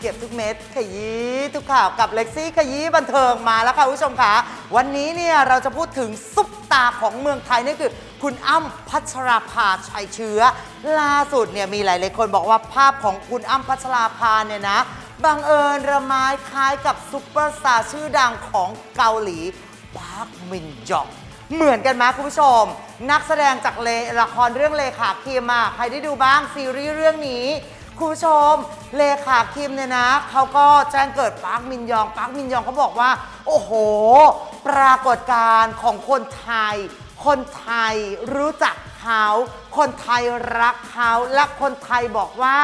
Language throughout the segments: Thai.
เก็บทุกเม็ดขยี้ทุกข่าวกับเล็กซี่ขยี้บันเทิงมาแล้วค่ะคุณผู้ชมค่ะวันนี้เนี่ยเราจะพูดถึงซุปตาของเมืองไทยนั่นคือ คุณอ้ำพัชราภาชัยเชื้อ ล่าสุดเนี่ยมีหลายๆคนบอกว่าภาพของคุณอ้ำพัชราภาเนี่ยนะบังเอิญระไม้คล้ายกับซุปเปอร์สตาร์ชื่อดังของเกาหลีปาร์คมินจองเหมือนกันไหมคุณผู้ชม นักแสดงจากเลละครเรื่องเลขาคิมอะใครได้ดูบ้างซีรีส์เรื่องนี้ คุณผู้ชม เลขาคิมเนี่ยนะ เขาก็แจ้งเกิดปาร์คมินยองปาร์คมินยองเขาบอกว่า โอ้โห ปรากฏการณ์ของคนไทย คนไทยรู้จักเขา คนไทยรักเขา และคนไทยบอกว่า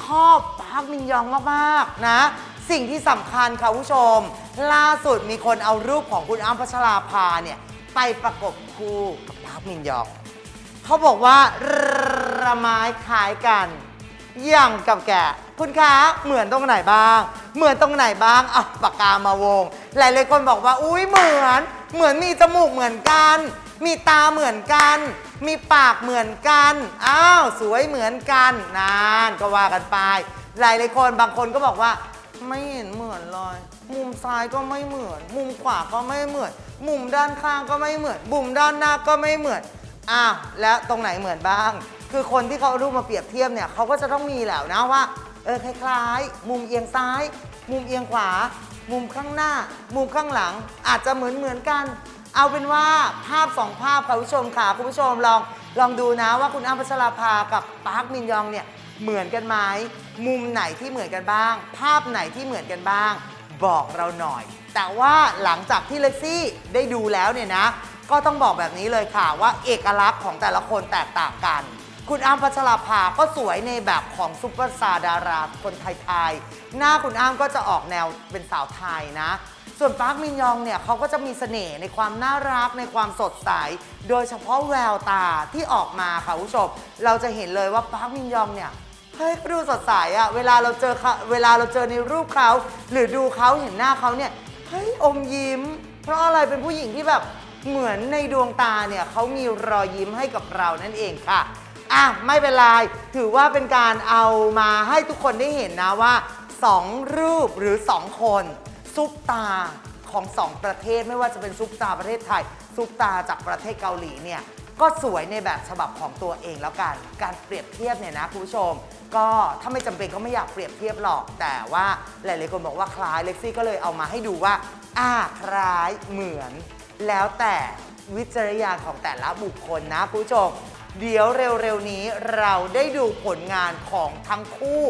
ชอบปาร์คมินยองมากๆนะ สิ่งที่สำคัญค่ะผู้ชม ล่าสุดมีคนเอารูปของคุณอ้ำพัชราภาเนี่ย ไปประกบคู่กับปาร์คมินยอง เขาบอกว่าระไม้คล้ายกัน อย่างกับแกะคุณคะเหมือนตรงไหนบ้าง เหมือนตรงไหนบ้างอะปากกามาวง หลายเลยคนบอกว่า อุ้ยเหมือน เหมือนมีจมูกเหมือนกัน มีตาเหมือนกัน มีปากเหมือนกันอ้าวสวยเหมือนกันนานก็ว่ากันไป หลายเลยคนบางคนก็บอกว่า ไม่เห็นเหมือนเลยมุมซ้ายก็ไม่เหมือน มุมขวาก็ไม่เหมือน มุมด้านข้างก็ไม่เหมือนมุมด้านหน้าก็ไม่เหมือน อ้าวแล้วตรงไหนเหมือนบ้าง คือคนที่เขาเอารูปมาเปรียบเทียบเนี่ยเขาก็จะต้องมีแหล้วนะว่าเออคล้ายๆ มุมเอียงซ้าย มุมเอียงขวา มุมข้างหน้า มุมข้างหลังอาจจะเหมือนเหมือนกัน เอาเป็นว่าภาพสองภาพค่ะคุณผู้ชมค่ะคุณผู้ชมลองลองดูนะว่าคุณอ้ำพัชราภากับปาร์คมินยองเนี่ยเหมือนกันไหมมุมไหนที่เหมือนกันบ้าง ภาพไหนที่เหมือนกันบ้าง บอกเราหน่อย แต่ว่าหลังจากที่เล็กซี่ได้ดูแล้วเนี่ยนะ ก็ต้องบอกแบบนี้เลยค่ะว่าเอกลักษณ์ของแต่ละคนแตกต่างกัน คุณอ้ำพัชราภาก็สวยในแบบของซุปเปอร์สตาร์ดาราคนไทยๆหน้าคุณอ้ำก็จะออกแนวเป็นสาวไทยนะส่วนปาร์คมินยองเนี่ยเขาก็จะมีเสน่ห์ในความน่ารักในความสดใส โดยเฉพาะแววตาที่ออกมาค่ะคุณผู้ชมเราจะเห็นเลยว่าปาร์คมินยองเนี่ยเฮ้ยดูสดใสอะเวลาเราเจอเวลาเราเจอในรูปเขาหรือดูเขาเห็นหน้าเขาเนี่ยเฮ้ยอมยิ้ม เพราะอะไรเป็นผู้หญิงที่แบบ เหมือนในดวงตาเนี่ยเขามีรอยยิ้มให้กับเรานั่นเองค่ะอะไม่เป็นไรถือว่าเป็นการเอามาให้ทุกคนได้เห็นนะว่า2รูปหรือ2คนซุปตาของ2ประเทศไม่ว่าจะเป็นซุปตาประเทศไทย ซุปตาจากประเทศเกาหลีเนี่ยก็สวยในแบบฉบับของตัวเองแล้วกันการเปรียบเทียบเนี่ยนะคุณผู้ชม ก็ถ้าไม่จำเป็นก็ไม่อยากเปรียบเทียบหรอก แต่ว่าหลายๆคนบอกว่าคล้ายเล็กซี่ก็เลยเอามาให้ดูว่าอ่าคล้ายเหมือน แล้วแต่วิจารณญาณของแต่ละบุคคลนะคุณผู้ชม เดี๋ยวเร็วๆนี้เราได้ดูผลงานของทั้งคู่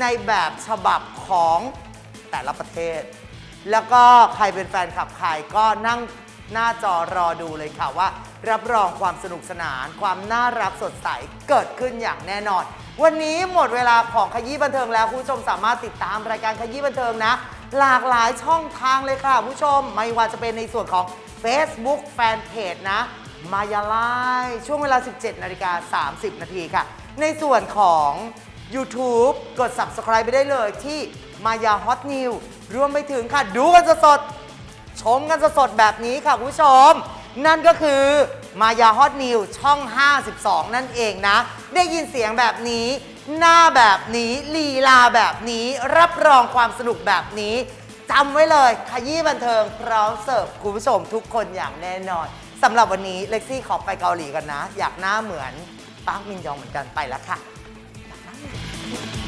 ในแบบฉบับของแต่ละประเทศ แล้วก็ใครเป็นแฟนคลับใครก็นั่งหน้าจอรอดูเลยค่ะว่า รับรองความสนุกสนาน ความน่ารักสดใสเกิดขึ้นอย่างแน่นอน วันนี้หมดเวลาของขยี้บันเทิงแล้วคุณผู้ชมสามารถติดตามรายการขยี้บันเทิงนะ หลากหลายช่องทางเลยค่ะคุณผู้ชม ไม่ว่าจะเป็นในส่วนของ Facebook Fanpage นะ มายาไลช่วงเวลา 17นาฬิกา30 นาทีค่ะ ในส่วนของ YouTube กด Subscribe ไปได้เลยที่มายาฮอตนิวรวมไปถึงค่ะ ดูกันสดๆ ชมกันสดๆ แบบนี้ค่ะ คุณผู้ชม นั่นก็คือมายาฮอตนิวช่อง 52 นั่นเองนะ ได้ยินเสียงแบบนี้ หน้าแบบนี้ ลีลาแบบนี้ รับรองความสนุกแบบนี้ จำไว้เลยขยี้บันเทิงพร้อมเสิร์ฟคุณผู้ชมทุกคนอย่างแน่นอนสำหรับวันนี้เล็กซี่ขอไปเกาหลีกันนะ อยากหน้าเหมือนปาร์คมินยองเหมือนกันไปแล้วค่ะอยากหน้าเหมือน